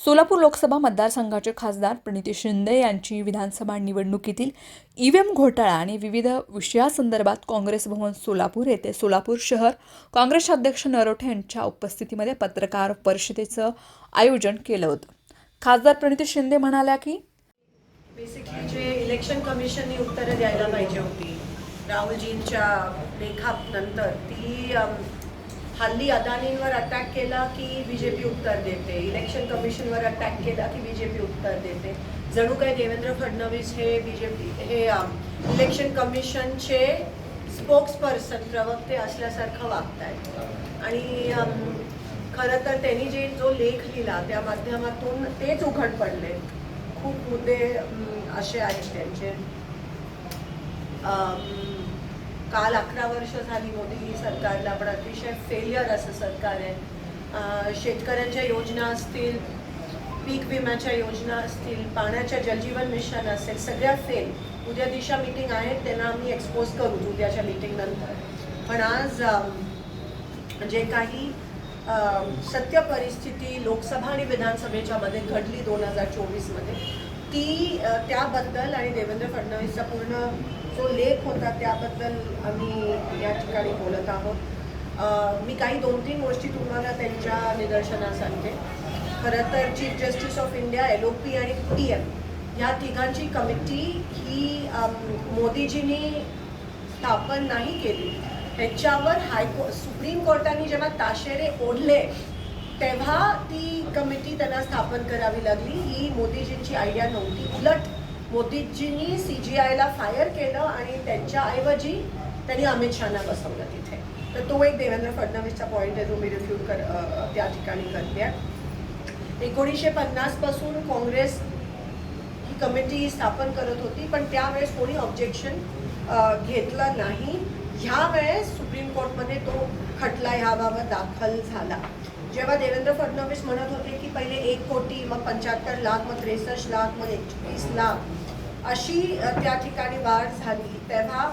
सोलापूर लोकसभा मतदारसंघाचे खासदार प्रणिती शिंदे यांची विधानसभा निवडणुकीतील ईव्हीएम घोटाळा आणि विविध विषयासंदर्भात काँग्रेस भवन सोलापूर येथे सोलापूर शहर काँग्रेस अध्यक्ष नरोठे यांच्या उपस्थितीमध्ये पत्रकार परिषदेचं आयोजन केलं होतं. खासदार प्रणिती शिंदे म्हणाल्या की बेसिकली जे इलेक्शन कमिशनने उत्तरं द्यायला पाहिजे होती राहुलजींच्या लेखानंतर ती हल्ली अदानींवर अटॅक केला की बी जे पी उत्तर देते. इलेक्शन कमिशनवर अटॅक केला की बी जे पी उत्तर देते. जणू काही देवेंद्र फडणवीस हे बी जे पी हे इलेक्शन कमिशनचे स्पोक्स पर्सन प्रवक्ते असल्यासारखं वागत आहेत आणि खरं तर त्यांनी जे जो लेख लिहिला त्या माध्यमातून तेच उघड पडले. खूप मुद्दे असे आहेत त्यांचे. काल अकरा वर्ष झाली मोदी सरकारला पण अतिशय फेलियर असं सरकार आहे. शेतकऱ्यांच्या योजना असतील पीक विम्याच्या योजना असतील पाण्याच्या जलजीवन मिशन असेल सगळ्या फेल उद्या दिशा मीटिंग आहे त्यांना आम्ही एक्सपोज करू उद्याच्या मीटिंग नंतर. पण आज जे काही सत्य परिस्थिती लोकसभा आणि विधानसभेच्या मध्ये घडली दोन हजार चोवीसमध्ये ती त्याबद्दल आणि देवेंद्र फडणवीसचा पूर्ण जो लेख होता त्याबद्दल आम्ही या ठिकाणी बोलत आहोत. मी काही दोन तीन गोष्टी तुम्हाला त्यांच्या निदर्शनास आणते खरं तर chief justice of India L O P आणि पी एम या तिघांची कमिटी ही मोदीजींनी स्थापन नाही केली. ह्याच्यावर हायको सुप्रीम कोर्टाने जेव्हा ताशेरे ओढले तेव्हा ती कमिटी त्यांना स्थापन करावी लागली. ही मोदीजींची आयडिया नव्हती. उलट मोदीजींनी सी जी आयला फायर केलं आणि त्यांच्याऐवजी त्यांनी अमित शहाना बसवलं तिथे. तर तो एक देवेंद्र फडणवीसचा पॉईंट आहे जो मी रिव्ह्यू कर त्या ठिकाणी करते एकोणीसशे पन्नासपासून काँग्रेस ही कमिटी स्थापन करत होती पण त्यावेळेस कोणी ऑब्जेक्शन घेतलं नाही. ह्या वेळेस सुप्रीम कोर्टमध्ये तो खटला ह्याबाबत दाखल झाला. जेव्हा देवेंद्र फडणवीस म्हणत होते की पहिले एक कोटी मग पंच्याहत्तर लाख मग त्रेसष्ट लाख मग एकवीस लाख अशी त्या ठिकाणी वाढ झाली. तेव्हा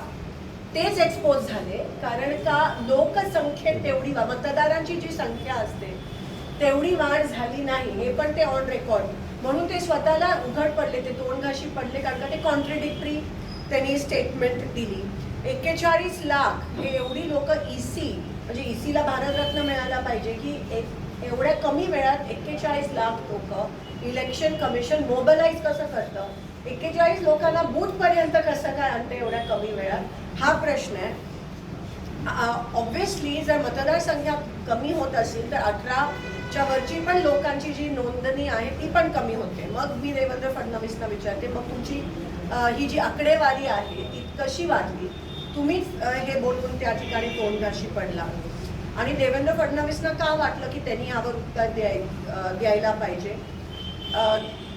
तेच एक्सपोज झाले. कारण का लोकसंख्येत तेवढी मतदारांची जी संख्या असते तेवढी वाढ झाली नाही. हे पण ते ऑन रेकॉर्ड म्हणून ते स्वतःला उघड पडले ते दोन घाशी पडले कारण का ते कॉन्ट्रेडिक्टरी त्यांनी स्टेटमेंट दिली. एक्केचाळीस लाख हे एवढी लोक ईसी म्हणजे ईसीला भारतरत्न मिळायला पाहिजे की एक एवढ्या कमी वेळात एक्केचाळीस लाख लोक इलेक्शन कमिशन मोबलाईज कसं करतं? एक्केचाळीस लोकांना बूथपर्यंत कसं काय आणतं एवढ्या कमी वेळात? हा प्रश्न आहे. ऑब्विसली जर मतदारसंख्या कमी होत असेल तर अठराच्या वरची पण लोकांची जी नोंदणी आहे ती पण कमी होते. मग मी देवेंद्र फडणवीसना विचारते मग तुमची ही जी आकडेवारी आहे ती कशी वाढली? तुम्हीच हे बोलून त्या ठिकाणी तोंडघाशी पडला. आणि देवेंद्र फडणवीसना का वाटलं की त्यांनी यावर उत्तर द्याय द्यायला पाहिजे?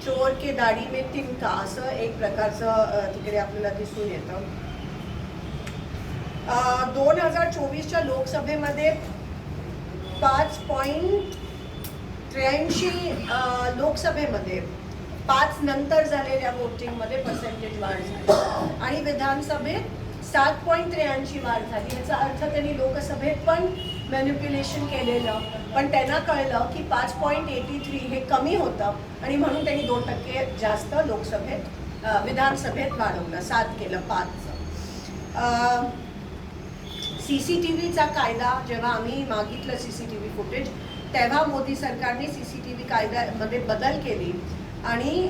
चोर के दाढी मे तिनका असं एक प्रकारचं तिकडे आपल्याला दिसून येतं. दोन हजार चोवीसच्या लोकसभेमध्ये पाच पॉईंट त्र्याऐंशी लोकसभेमध्ये पाच नंतर झालेल्या वोटिंगमध्ये पर्सेंटेज वाढ झाली. आणि विधानसभेत सात पॉईंट त्र्याऐंशी वाढ झाली. याचा अर्थ त्यांनी लोकसभेत पण मॅन्युप्युलेशन केलेलं पण त्यांना कळलं की पाच पॉईंट एटी थ्री हे कमी होतं आणि म्हणून त्यांनी दोन टक्के जास्त लोकसभेत विधानसभेत वाढवलं सात केलं पाचचं सी सी टी व्हीचा कायदा जेव्हा आम्ही मागितलं C C T V footage तेव्हा मोदी सरकारने सी सी टी व्ही कायद्यामध्ये बदल केली. आणि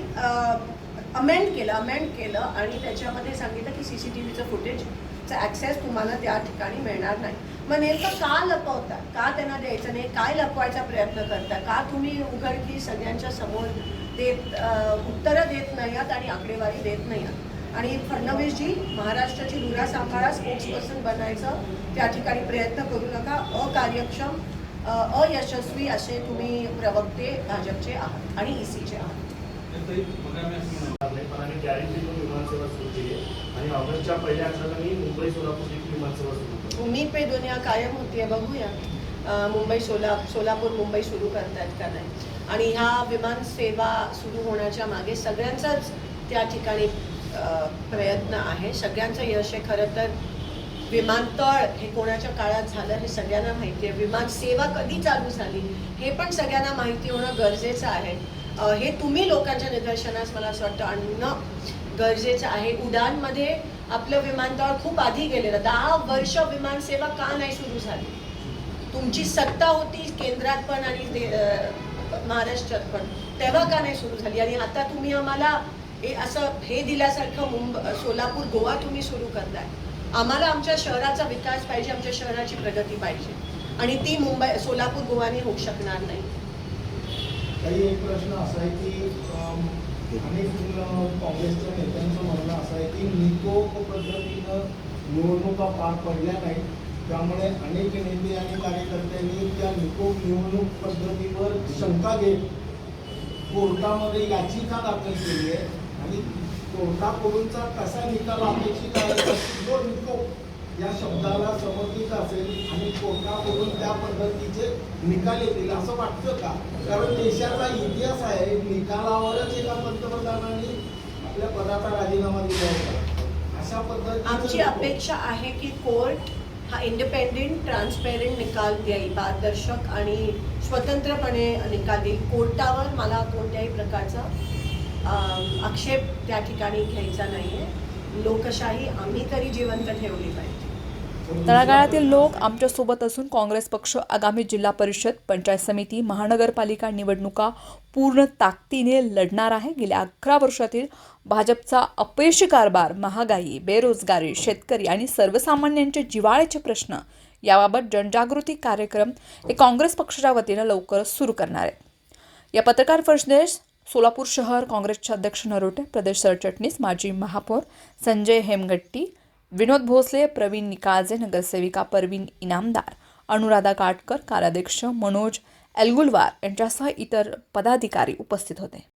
अमेंड केलं अमेंड केलं आणि त्याच्यामध्ये सांगितलं की सी सी टी व्हीचं फुटेजचं ॲक्सेस तुम्हाला त्या ठिकाणी मिळणार नाही. मग नेमकं का लपवतात का त्यांना द्यायचं नाही? काय लपवायचा प्रयत्न करता? का तुम्ही उघडकी सगळ्यांच्या समोर देत उत्तरं देत नाही आहात आणि आकडेवारी देत नाही आहात आणि फडणवीसजी महाराष्ट्राची धुरा सांभाळा स्पोक्सपर्सन बनायचं त्या ठिकाणी प्रयत्न करू नका. अकार्यक्षम अयशस्वी असे तुम्ही प्रवक्ते भाजपचे आहात आणि ई सीचे आहात. पण आम्ही गॅरंटी विमानसेवा सुरू केली आहे. आणि ऑगस्टच्या पहिल्या आठवड्यात मुंबई सोलापूर एक विमानसेवा सुरू उम्मीद पे दुनिया कायम होतीये बघूया. अ, मुंबई सोला सोलापूर मुंबई सुरू करतायत का नाही. आणि ह्या विमान सेवा सुरू होण्याच्या मागे सगळ्यांचाच त्या ठिकाणी प्रयत्न आहे. सगळ्यांचं यश आहे. खरं तर विमानतळ हे कोणाच्या काळात झालं हे सगळ्यांना माहिती आहे. विमान सेवा कधी चालू झाली हे पण सगळ्यांना माहिती होणं गरजेचं आहे. हे तुम्ही लोकांच्या निदर्शनास मला असं वाटतं आणणं गरजेचं आहे. उडानमध्ये आपलं विमानतळ खूप आधी गेलेलं. दहा वर्ष विमानसेवा का नाही सुरू झाली? तुमची सत्ता होती केंद्रात पण आणि दे- महाराष्ट्रात पण. तेव्हा का नाही सुरू झाली? आणि आता तुम्ही आम्हाला हे असं हे दिल्यासारखं मुंबई सोलापूर गोवा तुम्ही सुरू करताय. आम्हाला आमच्या शहराचा विकास पाहिजे आमच्या शहराची प्रगती पाहिजे. आणि ती मुंबई सोलापूर गोवाने होऊ शकणार नाही. काही एक प्रश्न असा आहे की अनेक काँग्रेसच्या नेत्यांचं म्हणणं असं आहे की निकोप पद्धतीनं निवडणुका पार पडल्या नाहीत. त्यामुळे अनेक नेते आणि कार्यकर्त्यांनी त्या निकोप निवडणूक पद्धतीवर शंका घेत कोर्टामध्ये याचिका दाखल केली आहे. आणि कोर्टाकडूनचा कसा निकाल अपेक्षित आहे तो निकोप या शब्दाला समर्पित असेल आणि कोर्टाकडून त्या पद्धतीचे निकाल येतील असं वाटतं का? कारण देशाचा इतिहास आहे निकालावरच एका पंतप्रधानांनी आपल्या पदाचा राजीनामा दिला होता. अशा पद्धतीचं आमची अपेक्षा आहे की कोर्ट हा इंडिपेंडेंट ट्रान्सपेरंट निकाल देईल पारदर्शक आणि स्वतंत्रपणे निकाल देईल. कोर्टावर मला कोणत्याही प्रकारचा आक्षेप त्या ठिकाणी घ्यायचा नाही आहे लोकशाही आम्ही तरी जिवंत ठेवली पाहिजे. तळागाळातील लोक आमच्यासोबत असून काँग्रेस पक्ष आगामी जिल्हा परिषद पंचायत समिती महानगरपालिका निवडणुका पूर्ण ताकदीने लढणार आहे. गेल्या अकरा वर्षातील भाजपचा अपयशी कारभार महागाई बेरोजगारी शेतकरी आणि सर्वसामान्यांचे जिव्हाळ्याचे प्रश्न याबाबत जनजागृती कार्यक्रम हे काँग्रेस पक्षाच्या वतीनं लवकरच सुरू करणार आहेत या पत्रकार परिषदेस सोलापूर शहर काँग्रेसचे अध्यक्ष नरोटे प्रदेश सरचिटणीस माजी महापौर संजय हेमगट्टी विनोद भोसले प्रवीण निकाळजे नगरसेविका परवीन इनामदार अनुराधा काटकर कार्याध्यक्ष मनोज एलगुलवार यांच्यासह इतर पदाधिकारी उपस्थित होते.